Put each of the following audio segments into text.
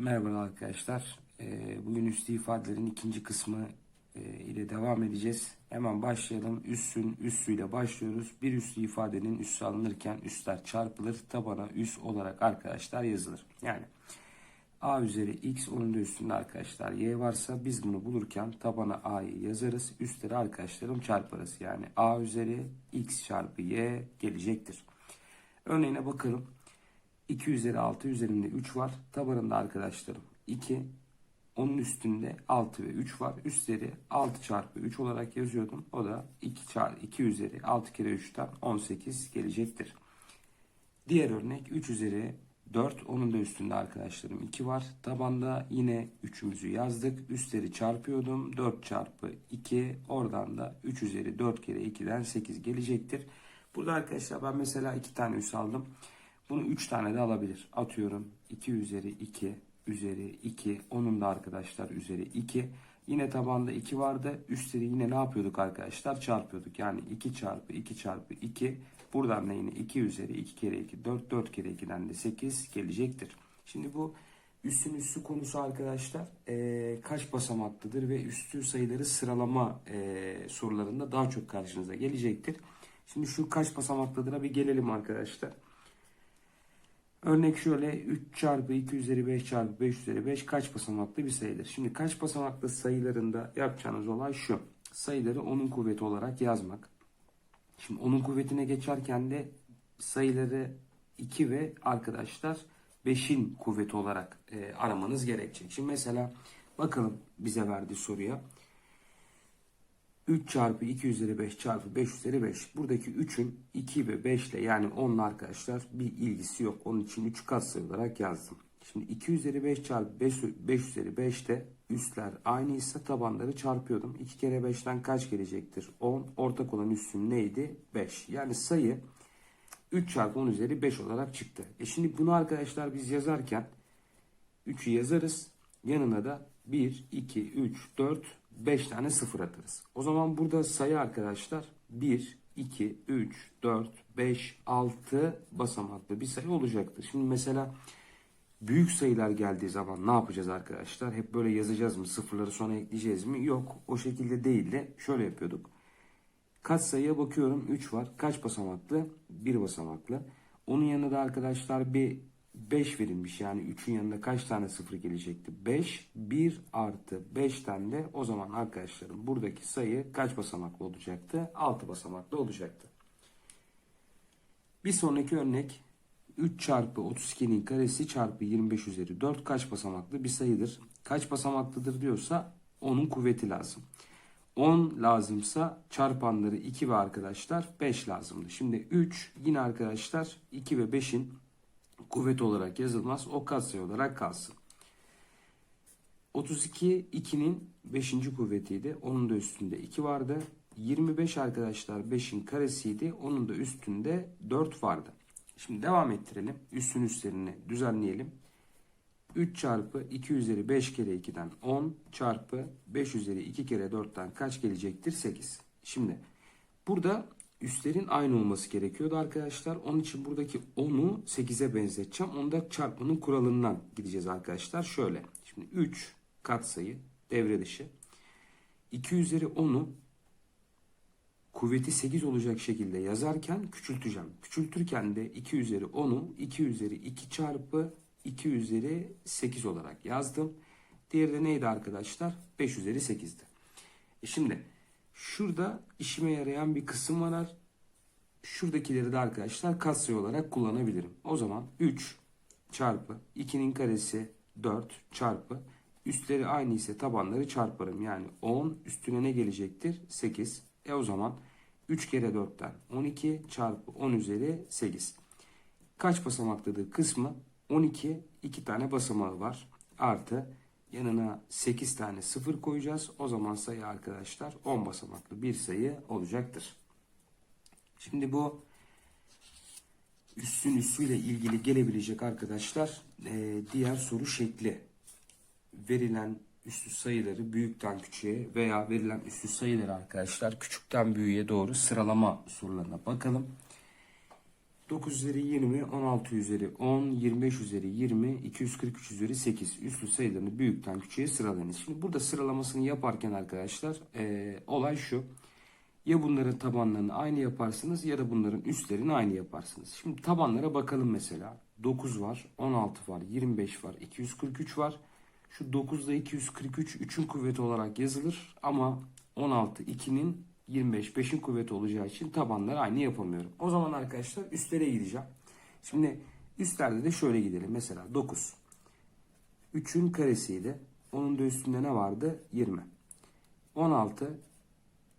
Merhaba arkadaşlar. Ee, Bugün üstü ifadelerin ikinci kısmı e, ile devam edeceğiz. Hemen başlayalım. Üssün üssüyle başlıyoruz. Bir üstü ifadenin üssü alınırken üstler çarpılır. Tabana üs olarak arkadaşlar yazılır. Yani a üzeri x onun da üstünde arkadaşlar y varsa biz bunu bulurken tabana a'yı yazarız. Üstleri arkadaşlarım çarparız. Yani a üzeri x çarpı y gelecektir. Örneğine bakalım. 2 üzeri 6 üzerinde 3 var. Tabanında arkadaşlarım 2. Onun üstünde 6 ve 3 var. Üstleri 6 çarpı 3 olarak yazıyordum. O da 2, çarpı 2 üzeri 6 kere 3'ten 18 gelecektir. Diğer örnek 3 üzeri 4. Onun da üstünde arkadaşlarım 2 var. Tabanda yine 3'ümüzü yazdık. Üstleri çarpıyordum. 4 çarpı 2. Oradan da 3 üzeri 4 kere 2'den 8 gelecektir. Burada arkadaşlar ben mesela 2 tane üs aldım. Bunu 3 tane de alabilir. Atıyorum 2 üzeri 2 üzeri 2. Onun da arkadaşlar üzeri 2. Yine tabanda 2 vardı. Üstleri yine ne yapıyorduk arkadaşlar? Çarpıyorduk. Yani 2 çarpı 2 çarpı 2. Buradan da yine 2 üzeri 2 kere 2 4. 4 kere 2'den de 8 gelecektir. Şimdi bu üstün üstü konusu arkadaşlar eee, kaç basamaklıdır ve üstü sayıları sıralama eee, sorularında daha çok karşınıza gelecektir. Şimdi şu kaç basamaklıdır'a bir gelelim arkadaşlar. Örnek şöyle 3 çarpı 2 üzeri 5 çarpı 5 üzeri 5 kaç basamaklı bir sayıdır? Şimdi kaç basamaklı sayılarında yapacağınız olay şu. Sayıları onun kuvveti olarak yazmak. Şimdi onun kuvvetine geçerken de sayıları 2 ve arkadaşlar 5'in kuvveti olarak e, aramanız gerekecek. Şimdi mesela bakalım bize verdiği soruya. 3 çarpı 2 üzeri 5 çarpı 5 üzeri 5. Buradaki 3'ün 2 ve 5 ile yani 10 ile arkadaşlar bir ilgisi yok. Onun için 3 katsayı olarak yazdım. Şimdi 2 üzeri 5 çarpı 5, 5 üzeri 5'te üstler aynıysa tabanları çarpıyordum. 2 kere 5'ten kaç gelecektir? 10. Ortak olan üstün neydi? 5. Yani sayı 3 çarpı 10 üzeri 5 olarak çıktı. E şimdi bunu arkadaşlar biz yazarken 3'ü yazarız. Yanına da 1, 2, 3, 4, 5 tane sıfır atarız. O zaman burada sayı arkadaşlar 1, 2, 3, 4, 5, 6 basamaklı bir sayı olacaktır. Şimdi mesela büyük sayılar geldiği zaman ne yapacağız arkadaşlar? Hep böyle yazacağız mı? Sıfırları sonra ekleyeceğiz mi? Yok. O şekilde değil de şöyle yapıyorduk. Kaç sayıya bakıyorum? 3 var. Kaç basamaklı? 1 basamaklı. Onun yanında da arkadaşlar bir 5 verilmiş. Yani 3'ün yanında kaç tane sıfır gelecekti? 5. 1 artı 5'ten de o zaman arkadaşlarım buradaki sayı kaç basamaklı olacaktı? 6 basamaklı olacaktı. Bir sonraki örnek 3 çarpı 32'nin karesi çarpı 25 üzeri 4 kaç basamaklı bir sayıdır? Kaç basamaklıdır diyorsa onun kuvveti lazım. 10 lazımsa çarpanları 2 ve arkadaşlar 5 lazımdı. Şimdi 3 yine arkadaşlar 2 ve 5'in kuvvet olarak yazılmaz. O katsayı olarak kalsın. 32 2'nin 5. kuvvetiydi. Onun da üstünde 2 vardı. 25 arkadaşlar 5'in karesiydi. Onun da üstünde 4 vardı. Şimdi devam ettirelim. Üstün üstlerini düzenleyelim. 3 çarpı 2 üzeri 5 kere 2'den 10 çarpı 5 üzeri 2 kere 4'ten kaç gelecektir? 8. Şimdi burada üstlerin aynı olması gerekiyordu arkadaşlar. Onun için buradaki 10'u 8'e benzeteceğim. Onda çarpmanın kuralından gideceğiz arkadaşlar. Şöyle. Şimdi 3 katsayı devre dışı. 2 üzeri 10'u kuvveti 8 olacak şekilde yazarken küçülteceğim. Küçültürken de 2 üzeri 10'u 2 üzeri 2 çarpı 2 üzeri 8 olarak yazdım. Diğeri de neydi arkadaşlar? 5 üzeri 8'di. E şimdi şurada işime yarayan bir kısım var. Şuradakileri de arkadaşlar katsayı olarak kullanabilirim. O zaman 3 çarpı 2'nin karesi 4 çarpı üstleri aynı ise tabanları çarparım. Yani 10 üstüne ne gelecektir? 8. E o zaman 3 kere 4'ten 12 çarpı 10 üzeri 8. Kaç basamaklıdır kısmı? 12 2 tane basamağı var. Artı yanına 8 tane sıfır koyacağız. O zaman sayı arkadaşlar 10 basamaklı bir sayı olacaktır. Şimdi bu üstün üstüyle ilgili gelebilecek arkadaşlar e, diğer soru şekli. Verilen üstü sayıları büyükten küçüğe veya verilen üstü sayıları arkadaşlar küçükten büyüğe doğru sıralama sorularına bakalım. 9 üzeri 20, 16 üzeri 10, 25 üzeri 20, 243 üzeri 8. Üslü sayılarını büyükten küçüğe sıralayınız. Şimdi burada sıralamasını yaparken arkadaşlar eee, olay şu. Ya bunların tabanlarını aynı yaparsınız ya da bunların üstlerini aynı yaparsınız. Şimdi tabanlara bakalım mesela. 9 var, 16 var, 25 var, 243 var. Şu 9 ile 243 3'ün kuvveti olarak yazılır ama 16 2'nin 25 5'in kuvveti olacağı için tabanları aynı yapamıyorum. O zaman arkadaşlar üstlere gideceğim. Şimdi üstlerde de şöyle gidelim. Mesela 9. 3'ün karesiydi. Onun da üstünde ne vardı? 20. 16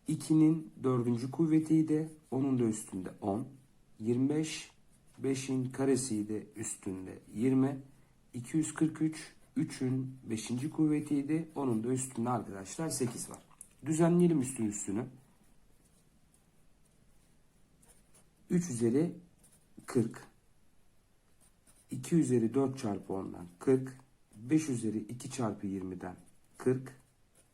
2'nin dördüncü kuvvetiydi. Onun da üstünde 10. 25 5'in karesiydi. Üstünde 20. 243 3'ün 5. kuvvetiydi. Onun da üstünde arkadaşlar 8 var. Düzenleyelim üstün üstünü. 3 üzeri 40. 2 üzeri 4 çarpı 10'dan 40. 5 üzeri 2 çarpı 20'den 40.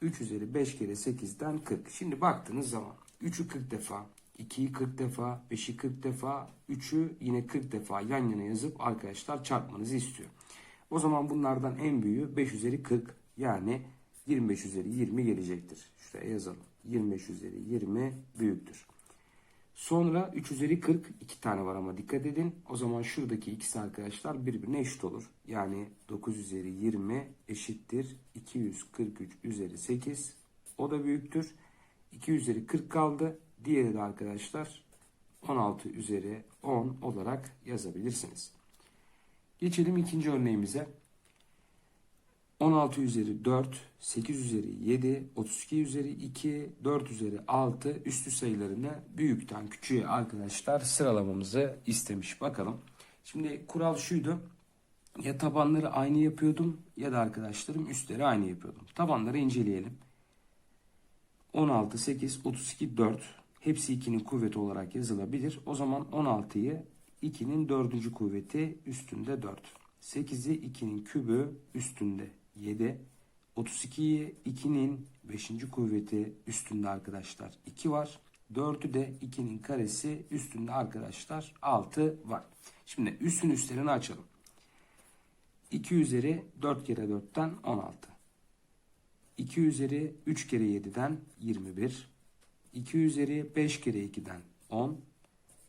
3 üzeri 5 kere 8'den 40. Şimdi baktığınız zaman 3'ü 40 defa, 2'yi 40 defa, 5'i 40 defa, 3'ü yine 40 defa yan yana yazıp arkadaşlar çarpmanızı istiyor. O zaman bunlardan en büyüğü 5 üzeri 40 yani 25 üzeri 20 gelecektir. Şuraya yazalım. 25 üzeri 20 büyüktür. Sonra 3 üzeri 40 iki tane var ama dikkat edin. O zaman şuradaki ikisi arkadaşlar birbirine eşit olur. Yani 9 üzeri 20 eşittir 243 üzeri 8. O da büyüktür. 2 üzeri 40 kaldı. Diğeri de arkadaşlar 16 üzeri 10 olarak yazabilirsiniz. Geçelim ikinci örneğimize. 16 üzeri 4, 8 üzeri 7, 32 üzeri 2, 4 üzeri 6 üstü sayılarını büyükten küçüğe arkadaşlar sıralamamızı istemiş. Bakalım. Şimdi kural şuydu. Ya tabanları aynı yapıyordum ya da arkadaşlarım üstleri aynı yapıyordum. Tabanları inceleyelim. 16, 8, 32, 4 hepsi 2'nin kuvveti olarak yazılabilir. O zaman 16'yı 2'nin 4. kuvveti üstünde 4. 8'i 2'nin kübü üstünde 7. 32'yi 2'nin 5. kuvveti üstünde arkadaşlar 2 var. 4'ü de 2'nin karesi üstünde arkadaşlar 6 var. Şimdi üstün üstlerini açalım. 2 üzeri 4 kere 4'ten 16. 2 üzeri 3 kere 7'den 21. 2 üzeri 5 kere 2'den 10.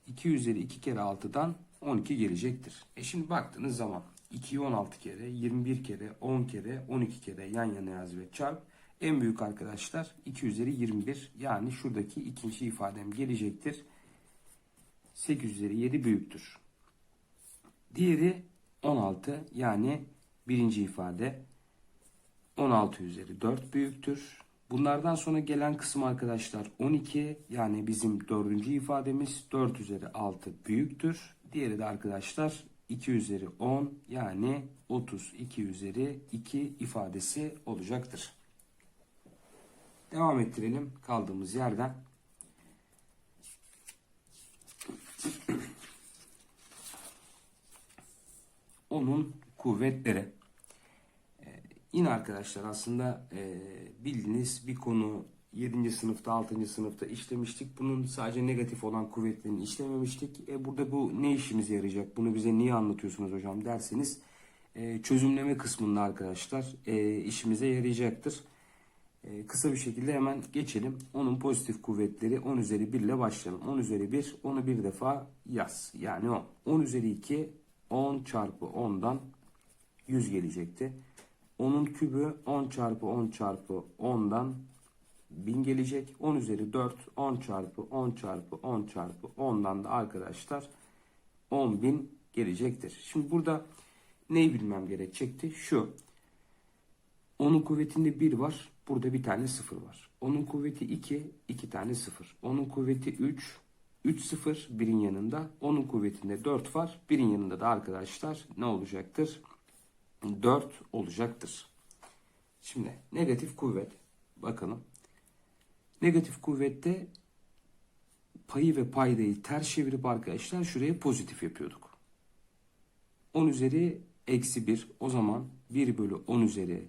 2 üzeri 2 kere 6'dan 12 gelecektir. E şimdi baktığınız zaman 2'yi 16 kere, 21 kere, 10 kere, 12 kere yan yana yaz ve çarp. En büyük arkadaşlar 2 üzeri 21 yani şuradaki ikinci ifadem gelecektir. 8 üzeri 7 büyüktür. Diğeri 16 yani birinci ifade 16 üzeri 4 büyüktür. Bunlardan sonra gelen kısım arkadaşlar 12 yani bizim dördüncü ifademiz 4 üzeri 6 büyüktür. Diğeri de arkadaşlar 2 üzeri 10 yani 32 üzeri 2 ifadesi olacaktır. Devam ettirelim kaldığımız yerden. Onun kuvvetleri. Yine arkadaşlar aslında e, bildiğiniz bir konu 7. sınıfta 6. sınıfta işlemiştik. Bunun sadece negatif olan kuvvetlerini işlememiştik. E, burada bu ne işimize yarayacak? Bunu bize niye anlatıyorsunuz hocam derseniz e, çözümleme kısmında arkadaşlar e, işimize yarayacaktır. E, kısa bir şekilde hemen geçelim. Onun pozitif kuvvetleri 10 üzeri 1 ile başlayalım. 10 üzeri 1 onu bir defa yaz. Yani 10. 10 üzeri 2 10 çarpı 10'dan 100 gelecekti. 10'un kübü 10 çarpı 10 çarpı 10'dan 1000 gelecek. 10 üzeri 4 10 çarpı 10 çarpı 10 çarpı 10'dan da arkadaşlar 10.000 gelecektir. Şimdi burada neyi bilmem gerekecekti? Şu. 10'un kuvvetinde 1 var. Burada bir tane 0 var. 10'un kuvveti 2, 2 tane 0. 10'un kuvveti 3, 3 0 1'in yanında. 10'un kuvvetinde 4 var. 1'in yanında da arkadaşlar ne olacaktır? 4 olacaktır. Şimdi negatif kuvvet. Bakalım. Negatif kuvvette payı ve paydayı ters çevirip arkadaşlar şuraya pozitif yapıyorduk. 10 üzeri eksi 1 o zaman 1 bölü 10 üzeri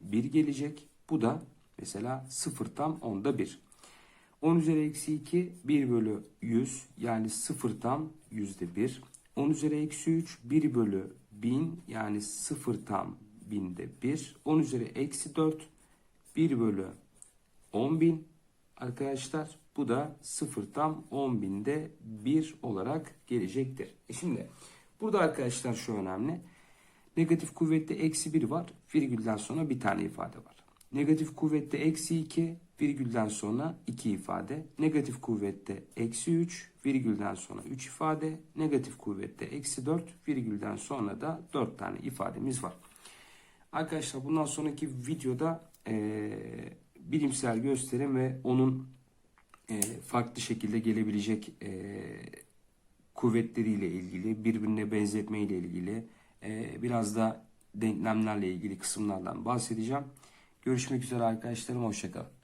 1 gelecek. Bu da mesela 0 tam 10'da 1. 10 üzeri eksi 2 1 bölü 100 yani 0 tam yüzde 1. 10 üzeri eksi 3 1 bölü 1000 yani 0 tam binde 1. 10 üzeri eksi 4 1 bölü 10.000 arkadaşlar. Bu da 0 tam 10.000'de 1 olarak gelecektir. E şimdi burada arkadaşlar şu önemli. Negatif kuvvette eksi 1 var. Virgülden sonra bir tane ifade var. Negatif kuvvette eksi 2 virgülden sonra 2 ifade. Negatif kuvvette eksi 3 virgülden sonra 3 ifade. Negatif kuvvette eksi 4 virgülden sonra da 4 tane ifademiz var. Arkadaşlar bundan sonraki videoda eee, bilimsel gösterim ve onun eee, farklı şekilde gelebilecek eee, kuvvetleriyle ilgili, birbirine benzetme ile ilgili, eee, biraz da denklemlerle ilgili kısımlardan bahsedeceğim. Görüşmek üzere arkadaşlarım, hoşçakalın.